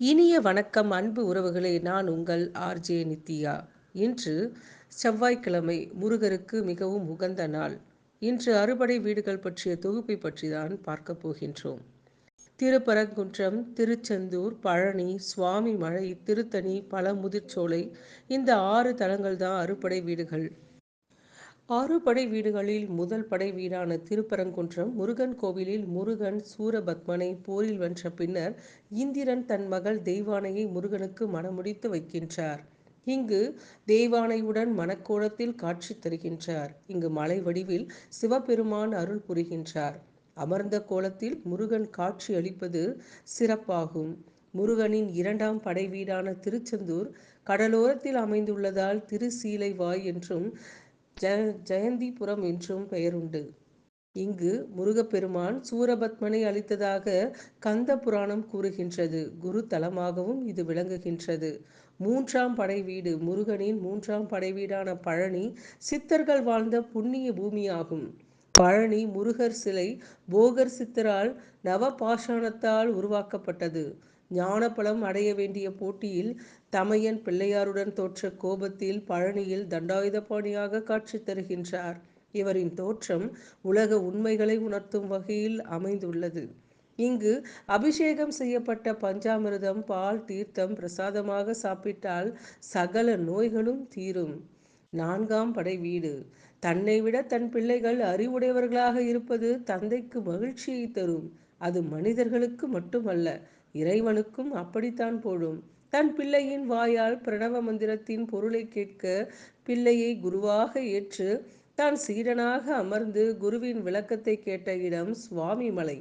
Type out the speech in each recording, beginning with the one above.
இனிய வணக்கம் அன்பு உறவுகளே நான் உங்கள் ஆர்ஜே நித்யா. இன்று செவ்வாய்க்கிழமை முருகருக்கு மிகவும் உகந்த நாள். இன்று அறுபடை வீடுகள் பற்றிய தொகுப்பை பற்றி தான் பார்க்க போகின்றோம். திருப்பரங்குன்றம் திருச்செந்தூர் பழனி சுவாமி மலை திருத்தணி பழமுதிர்ச்சோலை இந்த ஆறு தலங்கள் தான் அறுபடை வீடுகள். ஆறு படை வீடுகளில் முதல் படை வீடான திருப்பரங்குன்றம் முருகன் கோவிலில் முருகன் சூரபத்மனை போரில் வென்ற பின்னர் இந்திரன் தன் மகள் தெய்வானையை முருகனுக்கு மணமுடித்து வைக்கின்றார். இங்கு தெய்வானையுடன் மணக்கோலத்தில் காட்சி தருகின்றார். இங்கு மலை வடிவில் சிவபெருமான் அருள் புரிகின்றார். அமர்ந்த கோலத்தில் முருகன் காட்சி அளிப்பது சிறப்பாகும். முருகனின் இரண்டாம் படை வீடான திருச்செந்தூர் கடலோரத்தில் அமைந்துள்ளதால் திருசீலைவாய் என்றும் ஜ ஜெயந்திபுரம் என்றும் பெயருண்டு. இங்கு முருகப்பெருமான் சூரபத்மனை அளித்ததாக கந்த புராணம் கூறுகின்றது. குரு தலமாகவும் இது விளங்குகின்றது. மூன்றாம் படை வீடு முருகனின் மூன்றாம் படை வீடான பழனி சித்தர்கள் வாழ்ந்த புண்ணிய பூமியாகும். பழனி முருகர் சிலை போகர் சித்தரால் நவபாஷாணத்தால் உருவாக்கப்பட்டது. ஞானப்பழம் அடைய வேண்டிய போட்டியில் தமையன் பிள்ளையாருடன் தோற்ற கோபத்தில் பழனியில் தண்டாயுதபாணியாக காட்சி தருகின்றார். இவரின் தோற்றம் உலக உண்மைகளை உணர்த்தும் வகையில் அமைந்துள்ளது. இங்கு அபிஷேகம் செய்யப்பட்ட பஞ்சாமிர்தம் பால் தீர்த்தம் பிரசாதமாக சாப்பிட்டால் சகல நோய்களும் தீரும். நான்காம் படை வீடு. தன்னை விட தன் பிள்ளைகள் அறிவுடையவர்களாக இருப்பது தந்தைக்கு மகிழ்ச்சியை தரும். அது மனிதர்களுக்கு மட்டுமல்ல இறைவனுக்கும் அப்படித்தான் போடும். தன் பிள்ளையின் வாயால் பிரணவ மந்திரத்தின் பொருளை கேட்க பிள்ளையை குருவாக ஏற்று தான் சீடனாக அமர்ந்து குருவின் விளக்கத்தை கேட்ட இடம் சுவாமிமலை.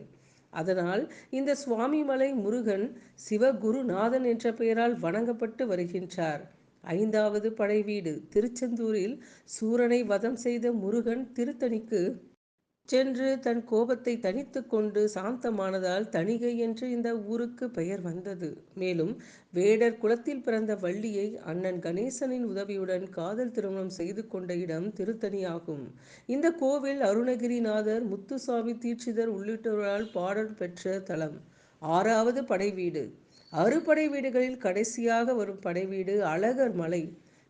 அதனால் இந்த சுவாமிமலை முருகன் சிவகுருநாதன் என்ற பெயரால் வணங்கப்பட்டு வருகின்றார். ஐந்தாவது படை வீடு திருச்செந்தூரில் சூரனை வதம் செய்த முருகன் திருத்தணிக்கு சென்று தன் கோபத்தை தனித்து கொண்டு சாந்தமானதால் தணிகை என்று இந்த ஊருக்கு பெயர் வந்தது. மேலும் வேடர் குலத்தில் பிறந்த வள்ளியை அண்ணன் கணேசனின் உதவியுடன் காதல் திருமணம் செய்து கொண்ட இடம் திருத்தணியாகும். இந்த கோவில் அருணகிரிநாதர் முத்துசாமி தீட்சிதர் உள்ளிட்டோரால் பாடல் பெற்ற தலம். ஆறாவது படை வீடு அறுபடை வீடுகளில் கடைசியாக வரும் படைவீடு அழகர் மலை.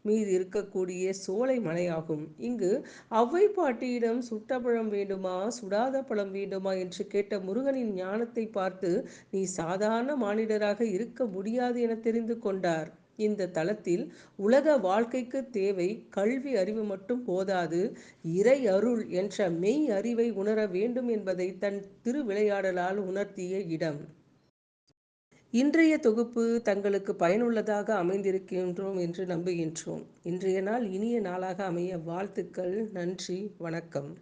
மீது இருக்கக்கூடிய சோலை மலையாகும். இங்கு அவ்வை பாட்டியிடம் சுட்ட பழம் வேண்டுமா சுடாத பழம் வேண்டுமா என்று கேட்ட முருகனின் ஞானத்தை பார்த்து நீ சாதாரண மானிடராக இருக்க முடியாது என தெரிந்து கொண்டார். இந்த தளத்தில் உலக வாழ்க்கைக்கு தேவை கல்வி அறிவு மட்டும் போதாது. இறை அருள் என்ற மெய் அறிவை உணர வேண்டும் என்பதை தன் திருவிளையாடலால் உணர்த்திய இடம். இன்றைய தொகுப்பு தங்களுக்கு பயனுள்ளதாக அமைந்திருக்கின்றோம் என்று நம்புகின்றோம். இன்றைய நாள் இனிய நாளாக அமைய வாழ்த்துக்கள் நன்றி வணக்கம்.